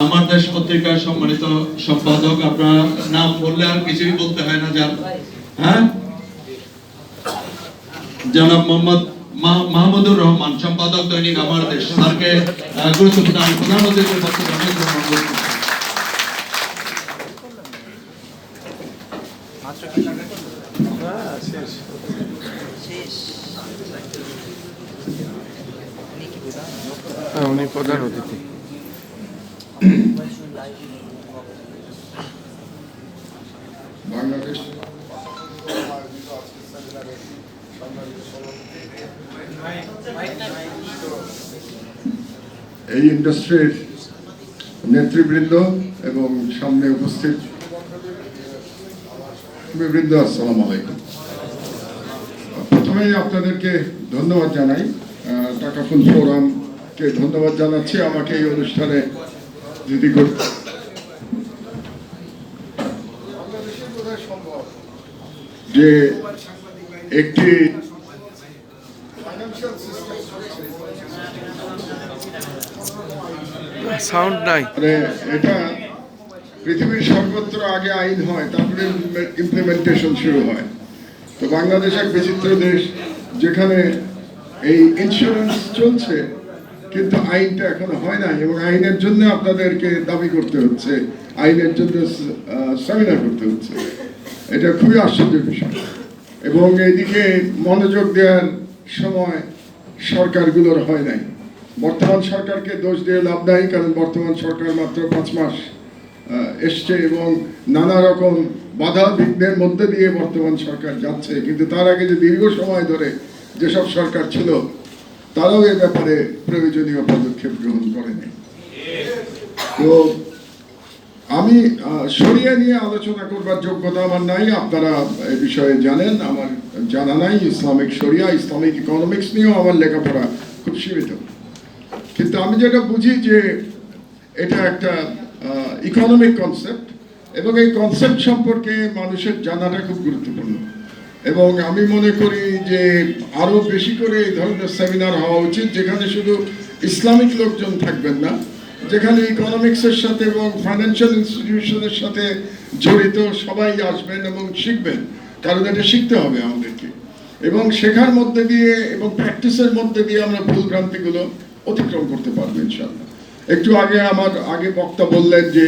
আমার দেশ পত্রিকার সম্মানিত সম্পাদক আপনার নাম বললে আর কিছুই বলতে হয় না যান। হ্যাঁ? জনাব মোহাম্মদ মাহমুদুর রহমান সম্পাদক দৈনিক আমার দেশ। স্যারকে গুরুত্বপূর্ণ আমি প্রধান বক্তব্য অনেক। হ্যাঁ, প্রধান অতিথি। এই ইন্ডাস্ট্রির নেতৃবৃন্দ এবং সামনে উপস্থিত বৃন্দ আসসালামু আলাইকুম। প্রথমেই আপনাদেরকে ধন্যবাদ জানাই। আহ, টাকাফুল ফোরামকে ধন্যবাদ জানাচ্ছি। আমাকে এই অনুষ্ঠানে যদি করতে যে একটি সাউন্ড নাই। মানে এটা পৃথিবীর সর্বত্র আগে আইন হয় তারপরে ইমপ্লিমেন্টেশন শুরু হয়। তো বাংলাদেশ এক বিচিত্র দেশ যেখানে এই ইন্স্যুরেন্স চলছে। কিন্তু আইনটা এখনও হয় না এবং আইনের জন্য আপনাদেরকে দাবি করতে হচ্ছে, আইনের জন্য সেমিনার করতে হচ্ছে। এটা খুবই আশ্চর্যের বিষয়। এবং এইদিকে মনোযোগ দেওয়ার সময় সরকারগুলোর হয় নাই। বর্তমান সরকারকে দোষ দিয়ে লাভ নাই, কারণ বর্তমান সরকার মাত্র পাঁচ মাস এসছে এবং নানা রকম বাধা বিঘ্নের মধ্যে দিয়ে বর্তমান সরকার যাচ্ছে। কিন্তু তার আগে যে দীর্ঘ সময় ধরে যেসব সরকার ছিল তারাও এ ব্যাপারে প্রয়োজনীয় পদক্ষেপ গ্রহণ করেনি। তো আমি সরিয়ে নিয়ে আলোচনা করবার যোগ্যতা আমার নাই। আপনারা এ বিষয়ে জানেন, আমার জানা নাই। ইসলামিক শরিয়া ইসলামিক ইকোনমিক্স নিয়েও আমার লেখাপড়া খুব সীমিত। কিন্তু আমি যেটা বুঝি যে এটা একটা ইকোনমিক কনসেপ্ট এবং এই কনসেপ্ট সম্পর্কে মানুষের জানাটা খুব গুরুত্বপূর্ণ। এবং আমি মনে করি যে আরও বেশি করে এই ধরনের সেমিনার হওয়া উচিত, যেখানে শুধু ইসলামিক লোকজন থাকবেন না, যেখানে ইকোনমিক্সের সাথে এবং ফাইন্যান্সিয়াল ইনস্টিটিউশনের সাথে জড়িত সবাই আসবেন এবং শিখবেন, কারণ এটা শিখতে হবে আমাদেরকে। এবং শেখার মধ্যে দিয়ে এবং প্র্যাকটিসের মধ্যে দিয়ে আমরা ভুল ভ্রান্তিগুলো অতিক্রম করতে পারব ইনশাআল্লাহ। একটু আগে আমার আগে বক্তা বললেন যে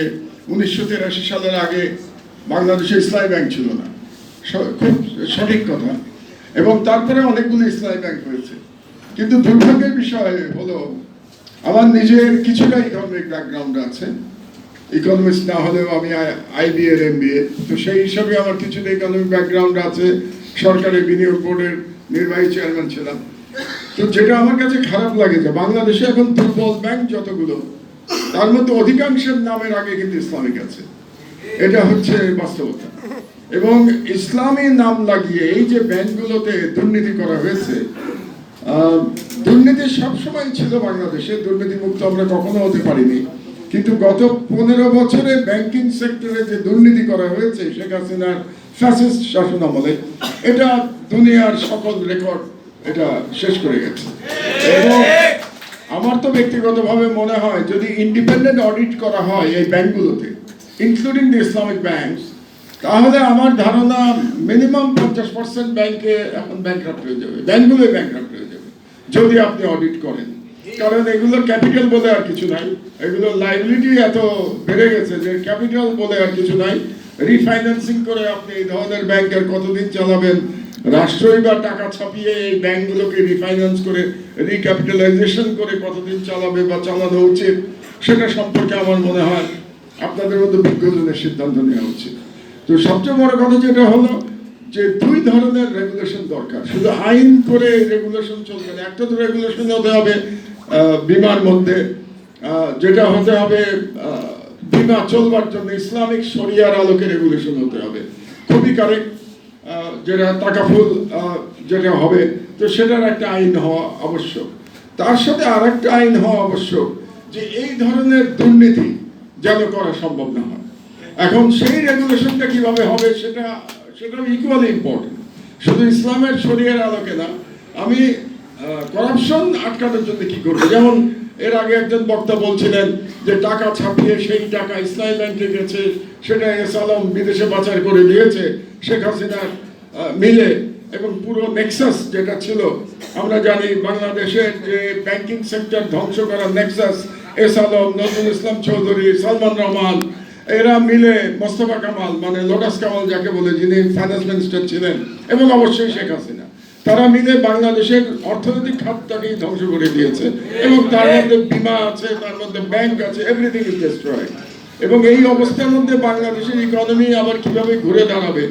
উনিশশো তিরাশি সালের আগে বাংলাদেশে ইসলামী ব্যাংক ছিল না। খুব সঠিক কথা। এবং তারপরে অনেকগুলো ইসলামী ব্যাংক হয়েছে। কিন্তু দুর্ভাগ্যের বিষয় হলো, আমার নিজের কিছুটা ইকোনমিক ব্যাকগ্রাউন্ড আছে। ইকোনমিক্স না হলেও আমি আইবি এর এমবিএ তো সেই হিসাবে আমার কিছুটা ইকোনমিক ব্যাকগ্রাউন্ড আছে। সরকারের বিনিয়োগ বোর্ডের নির্বাহী চেয়ারম্যান ছিলাম। তো যেটা আমার কাছে খারাপ লাগে যে বাংলাদেশে এখন দুর্বল ব্যাংক যতগুলো, তার মধ্যে অধিকাংশের নামের আগে কিন্তু ইসলামিক আছে। এটা হচ্ছে বাস্তবতা। এবং ইসলামী নাম লাগিয়ে এই যে ব্যাংকগুলোতে দুর্নীতি করা হয়েছে দুর্নীতি সবসময় ছিল বাংলাদেশে দুর্নীতি মুক্ত আমরা কখনো হতে পারিনি। কিন্তু গত পনেরো বছরে ব্যাংকিং সেক্টরে যে দুর্নীতি করা হয়েছে, শেখ হাসিনার ফ্যাসিস্ট শাসন আমলে, এটা দুনিয়ার সকল রেকর্ড এটা শেষ করে গেছে। এবং আমার তো ব্যক্তিগতভাবে মনে হয়, যদি ইন্ডিপেন্ডেন্ট অডিট করা হয় এই ব্যাংকগুলোতে ইনক্লুডিং দ্য ইসলামিক ব্যাংকস তাহলে আমার ধারণা মিনিমাম পঞ্চাশ পার্সেন্ট ব্যাংকে এখন ব্যাংক্রাফ্ট হয়ে যাবে। ব্যাংকগুলোই ব্যাংক্রাফ্ট হয়ে যাবে, যদি আপনি অডিট করেন। কারণ এগুলোর ক্যাপিটাল বলে আর কিছু নাই। এগুলোর লাইবিলিটি এত বেড়ে গেছে যে ক্যাপিটাল বলে আর কিছু নাই। রিফাইন্যান্সিং করে আপনি এই ধরনের ব্যাংকের কতদিন চালাবেন? রাষ্ট্রই বা টাকা ছাপিয়ে এই ব্যাংকগুলোকে রিফাইন্যান্স করে রিক্যাপিটালাইজেশন করে কতদিন চালাবে বা চালানো উচিত, সেটা সম্পর্কে আমার মনে হয় আপনাদের মধ্যে বিজ্ঞজনের সিদ্ধান্ত নেওয়া উচিত। তো সবচেয়ে বড় কথা যেটা হলো যে দুই ধরনের রেগুলেশন দরকার। শুধু আইন করে রেগুলেশন চলবে না একটা তো রেগুলেশন হতে হবে বিমার মধ্যে যেটা হতে হবে বিমা চলবার জন্য ইসলামিক শরিয়ার আলোকে রেগুলেশন হতে হবে। খুবই কারেক্ট যেটা টাকাফুল আহ, যেটা হবে তো সেটার একটা আইন হওয়া আবশ্যক। তার সাথে আর একটা আইন হওয়া আবশ্যক যে এই ধরনের দুর্নীতি যেন করা সম্ভব না হয়। এখন সেই রেগুলেশনটা কীভাবে হবে সেটা সেটাও ইকুয়ালি ইম্পর্টেন্ট শুধু ইসলামের শরীরের আলোকে না, আমি করাপশন আটকানোর জন্য কি করব? যেমন এর আগে একজন বক্তা বলছিলেন যে টাকা ছাপিয়ে সেই টাকা ইসলামী ব্যাংকে গেছে, সেটা এস আলম বিদেশে পাচার করে দিয়েছে, শেখ হাসিনার মিলে, এবং পুরো নেক্সাস যেটা ছিল, আমরা জানি বাংলাদেশের যে ব্যাংকিং সেক্টর ধ্বংস করার নেক্সাস এস আলম নজরুল ইসলাম চৌধুরী, সালমান রহমান, এরা মিলে মোস্তফা কামাল মানে লোটাস কামাল যাকে বলে, যিনি ফাইন্যান্স মিনিস্টার ছিলেন, এবং অবশ্যই শেখ হাসিনা। তারা মিলে বাংলাদেশের অর্থনৈতিক খাতটাকেই ধ্বংস করে দিয়েছে, এবং তার মধ্যে বিমা আছে, তার মধ্যে ব্যাংক আছে এভরিথিং ইজ ডেস্ট্রয়েড এবং এই অবস্থার মধ্যে বাংলাদেশের ইকোনমি আবার কীভাবে ঘুরে দাঁড়াবে,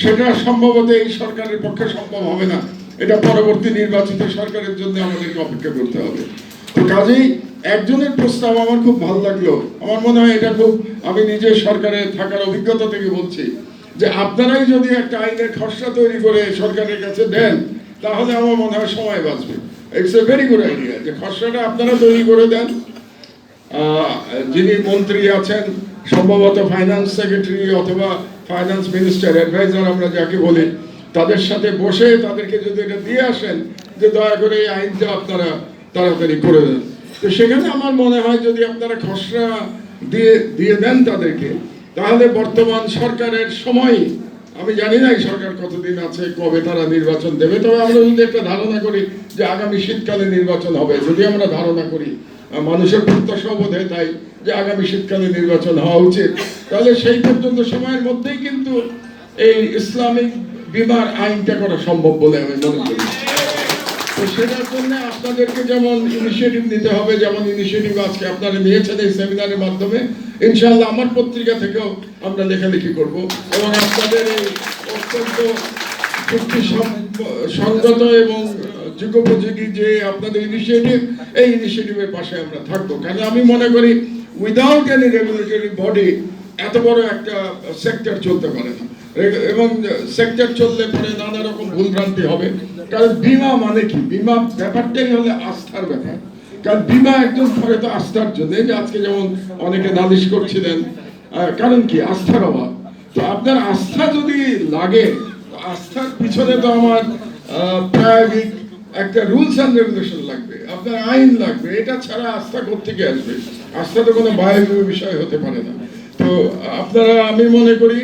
সেটা সম্ভবত এই সরকারের পক্ষে সম্ভব হবে না। এটা পরবর্তী নির্বাচিত সরকারের জন্য আমাদেরকে অপেক্ষা করতে হবে। তো কাজেই একজনের প্রস্তাব আমার খুব ভালো লাগল। আমার মনে হয় এটা খুব, আমি নিজে সরকারে থাকার অভিজ্ঞতা থেকে বলছি যে আপনারাই যদি একটা আইনের খসড়া তৈরি করে সরকারের কাছে দেন, তাহলে আমার মনে হয় সময় বাঁচবে। It's a very good idea যে খসড়াটা আপনারা তৈরি করে দেন। যিনি মন্ত্রী আছেন, সম্ভবত ফাইন্যান্স সেক্রেটারি অথবা ফাইন্যান্স মিনিস্টার অ্যাডভাইজার আমরা যাকে বলি, তাদের সাথে বসে তাদেরকে যদি এটা দিয়ে আসেন, যে দয়া করে এই আইনটা আপনারা তাড়াতাড়ি করে দেন। তো সেখানে আমার মনে হয় যদি আপনারা খসড়া দিয়ে দিয়ে দেন তাদেরকে, তাহলে বর্তমান সরকারের সময়, আমি জানি না এই সরকার কতদিন আছে, কবে তারা নির্বাচন দেবে, তবে আমরা যদি একটা ধারণা করি যে আগামী শীতকালে নির্বাচন হবে, যদি আমরা ধারণা করি মানুষের প্রত্যাশা বোধ তাই, যে আগামী শীতকালে নির্বাচন হওয়া উচিত, তাহলে সেই পর্যন্ত সময়ের মধ্যেই কিন্তু এই ইসলামিক বিমার আইনটা করা সম্ভব বলে আমি মনে করি। সেটার জন্য আপনাদেরকে যেমন ইনিশিয়েটিভ নিতে হবে, যেমন ইনিশিয়েটিভ আজকে আপনারা নিয়েছেন এই সেমিনারের মাধ্যমে, ইনশাআল্লাহ আমার পত্রিকা থেকেও আমরা লেখালেখি করব এবং আপনাদের এই অত্যন্ত চুক্তি সংগত এবং যুগোপযোগী যে আপনাদের ইনিশিয়েটিভ এই ইনিশিয়েটিভের পাশে আমরা থাকব। কারণ আমি মনে করি উইদাউট এনি রেগুলেটরি বডি এত বড় একটা সেক্টর চলতে পারে না। এবং সেক্টর চললে পরে নানা রকম ভুলভ্রান্তি হবে। কারণ বিমা মানে কি? বিমা ব্যাপারটাই হলে আস্থার ব্যাপার। কারণ বিমা একজন তো আস্থার জন্য, যে আজকে যেমন অনেকে নালিশ করছিলেন। কারণ কি? আস্থার অভাব। তো আপনার আস্থা যদি লাগে আস্থার পিছনে তো আমার প্রায়োগিক একটা রুলস অ্যান্ড রেগুলেশন লাগবে। আপনার আইন লাগবে। এটা ছাড়া আস্থা কোথেকে আসবে? আস্থা তো কোনো বায়বীয় বিষয় হতে পারে না। তো আপনারা, আমি মনে করি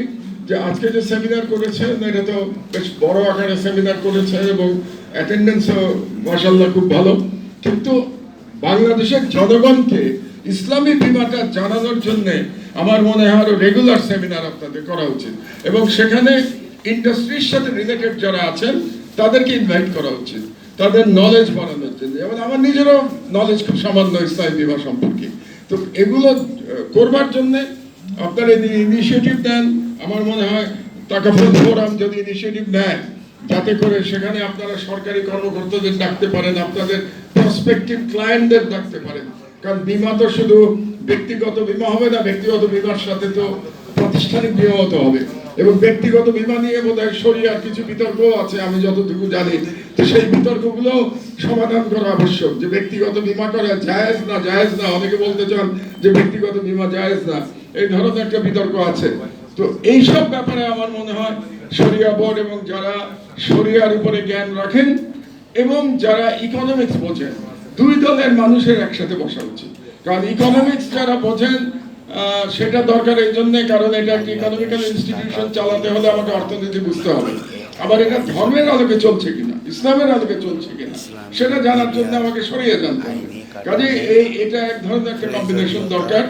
যে আজকে যে সেমিনার করেছেন এটা তো বেশ বড় আকারে সেমিনার করেছে এবং অ্যাটেন্ডেন্সও মাসাল্লাহ খুব ভালো। কিন্তু বাংলাদেশের জনগণকে ইসলামী বিমাটা জানানোর জন্য আমার মনে হয় আরও রেগুলার সেমিনার আপনাদের করা উচিত। এবং সেখানে ইন্ডাস্ট্রির সাথে রিলেটেড যারা আছেন, তাদেরকে ইনভাইট করা উচিত। তাদের নলেজ বাড়ানোর জন্য। যেমন আমার নিজেরও নলেজ খুব সামান্য ইসলামী বিমা সম্পর্কে। তো এগুলো করবার জন্যে আপনারা ইনিশিয়েটিভ দেন আমার মনে হয় টাকাফোন ফোরাম যদি ইনিশিয়েটিভ নেয় যাতে করে সেখানে আপনারা সরকারি কর্মকর্তাদের ডাকতে পারেন আপনাদের প্রসপেক্টিভ ক্লায়েন্টদের ডাকতে পারেন। কারণ বিমা তো শুধু ব্যক্তিগত বিমা হবে না ব্যক্তিগত বিমার সাথে তো প্রাতিষ্ঠানিক বিমা হতে হবে। এবং ব্যক্তিগত বিমা নিয়ে বোধহয় শরিয়ার কিছু বিতর্ক আছে আমি যতটুকু জানি। তো সেই বিতর্কগুলো সমাধান করা আবশ্যক যে ব্যক্তিগত বিমা করা জায়েজ না জায়েজ না। অনেকে বলতে চান যে ব্যক্তিগত বিমা জায়েজ না। এই ধরনের একটা বিতর্ক আছে। তো এইসব ব্যাপারে আমার মনে হয় শরিয়া বোর্ড এবং যারা শরিয়ার উপরে জ্ঞান রাখেন এবং যারা ইকোনমিক্স বোঝেন, দুই দলের মানুষের একসাথে বসা উচিত। কারণ ইকোনমিক্স যারা বোঝেন সেটা দরকার এই জন্যে, কারণ এটা একটা ইকোনমিক্যাল ইনস্টিটিউশন চালাতে হলে আমাকে অর্থনীতি বুঝতে হবে। আবার এটা ধর্মের আলোকে চলছে কিনা, ইসলামের আলোকে চলছে কিনা, সেটা জানার জন্য আমাকে সরিয়ে জানতে হবে। কাজে এই, এটা এক ধরনের একটা কম্বিনেশন দরকার।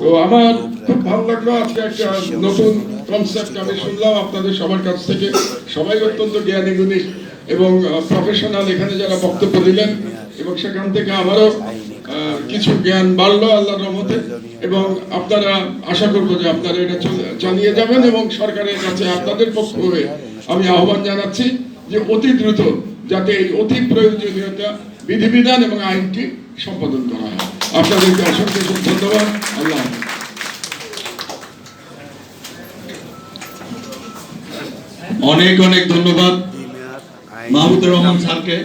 তো আমার খুব ভালো লাগল আজকে একটা নতুন কনসেপ্ট আমি শুনলাম আপনাদের সবার কাছ থেকে। সবাই অত্যন্ত জ্ঞানী গুণী এবং প্রফেশনাল এখানে যারা বক্তব্য দিলেন এবং সেখান থেকে আমারও কিছু জ্ঞান বাড়লো আল্লাহর রহমতে এবং আপনারা আশা করব যে আপনারা এটা চালিয়ে যাবেন এবং সরকারের কাছে আপনাদের পক্ষ হয়ে আমি আহ্বান জানাচ্ছি যে অতি দ্রুত যাতে এই অতি প্রয়োজনীয়তা বিধিবিধান এবং আইনটি সম্পাদন করা হয়। আপনাদেরকে অসংখ্য ধন্যবাদ। আল্লাহ অনেক অনেক ধন্যবাদ মাহমুদুর রহমান স্যারকে।